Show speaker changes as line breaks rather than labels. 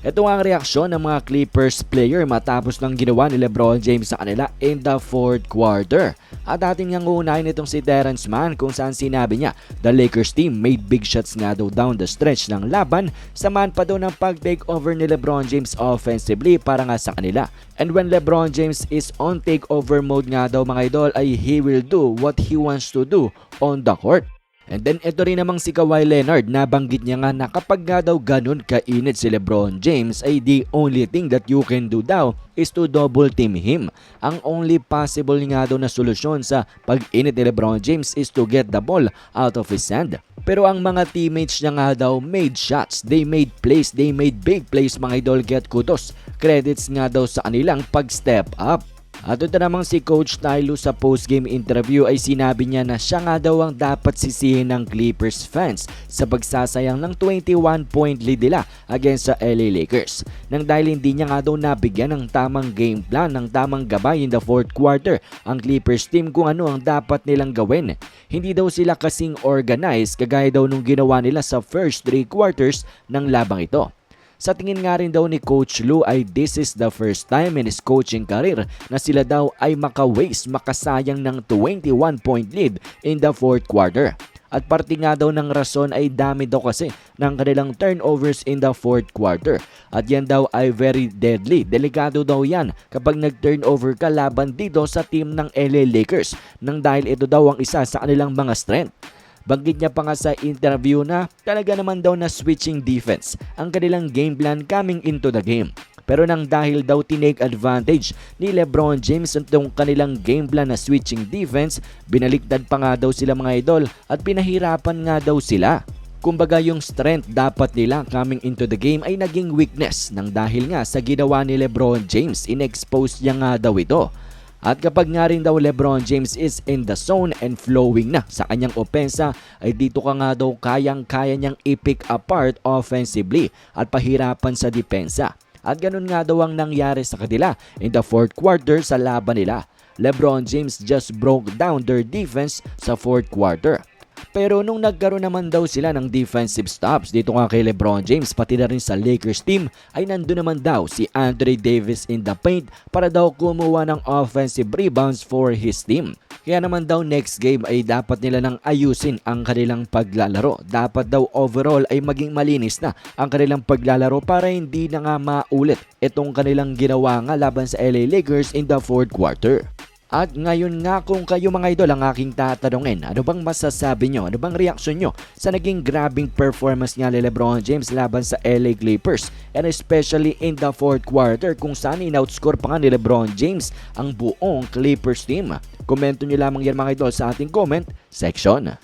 Ito ang reaksyon ng mga Clippers player matapos ng ginawa ni Lebron James sa kanila in the fourth quarter. At ating niyang uunahin itong si Terrence Mann kung saan sinabi niya the Lakers team made big shots nga daw down the stretch ng laban samahan pa daw ng pag-take over ni Lebron James offensively para nga sa kanila. And when Lebron James is on takeover mode nga daw mga idol ay he will do what he wants to do on the court. And then ito rin namang si Kawhi Leonard nabanggit niya nga na kapag nga daw ganun kainit si Lebron James ay the only thing that you can do daw is to double team him. Ang only possible nga daw na solusyon sa pag-init ni Lebron James is to get the ball out of his hand. Pero ang mga teammates niya nga daw made shots, they made plays, they made big plays mga idol get kudos. Credits nga daw sa kanilang pag-step up. At ito namang si Coach Tylo sa post-game interview ay sinabi niya na siya nga daw ang dapat sisihin ng Clippers fans sa pagsasayang ng 21-point lead nila against sa LA Lakers. Nang dahil hindi niya nga daw nabigyan ng tamang game plan, ng tamang gabay in the fourth quarter ang Clippers team kung ano ang dapat nilang gawin. Hindi daw sila kasing organized kagaya daw nung ginawa nila sa first three quarters ng labang ito. Sa tingin nga rin daw ni Coach Lou ay this is the first time in his coaching career na sila daw ay maka-waste, makasayang ng 21 point lead in the fourth quarter. At parte nga daw ng rason ay dami daw kasi ng kanilang turnovers in the fourth quarter. At yan daw ay very deadly. Delikado daw yan kapag nag-turnover ka laban dito sa team ng LA Lakers nang dahil ito daw ang isa sa kanilang mga strength. Banggit niya pa nga sa interview na talaga naman daw na switching defense ang kanilang game plan coming into the game. Pero nang dahil daw tinake advantage ni Lebron James itong kanilang game plan na switching defense, binaliktad pa nga daw sila mga idol at pinahirapan nga daw sila. Kumbaga yung strength dapat nila coming into the game ay naging weakness nang dahil nga sa ginawa ni Lebron James, in-expose niya nga daw ito. At kapag nga rin daw Lebron James is in the zone and flowing na sa kanyang opensa ay dito ka nga daw kayang-kaya niyang i-pick apart offensively at pahirapan sa depensa. At ganun nga daw ang nangyari sa kanila in the fourth quarter sa laban nila. Lebron James just broke down their defense sa fourth quarter. Pero nung nagkaroon naman daw sila ng defensive stops dito nga kay Lebron James pati na rin sa Lakers team ay nandun naman daw si Anthony Davis in the paint para daw kumuha ng offensive rebounds for his team. Kaya naman daw next game ay dapat nila nang ayusin ang kanilang paglalaro. Dapat daw overall ay maging malinis na ang kanilang paglalaro para hindi na nga maulit itong kanilang ginawa nga laban sa LA Lakers in the fourth quarter. At ngayon nga kung kayo mga idol ang aking tatanungin, ano bang masasabi nyo? Ano bang reaksyon nyo sa naging grabing performance nga ni Lebron James laban sa LA Clippers? And especially in the fourth quarter kung saan in-outscore pa nga ni Lebron James ang buong Clippers team. Komento nyo lamang yan mga idol sa ating comment section.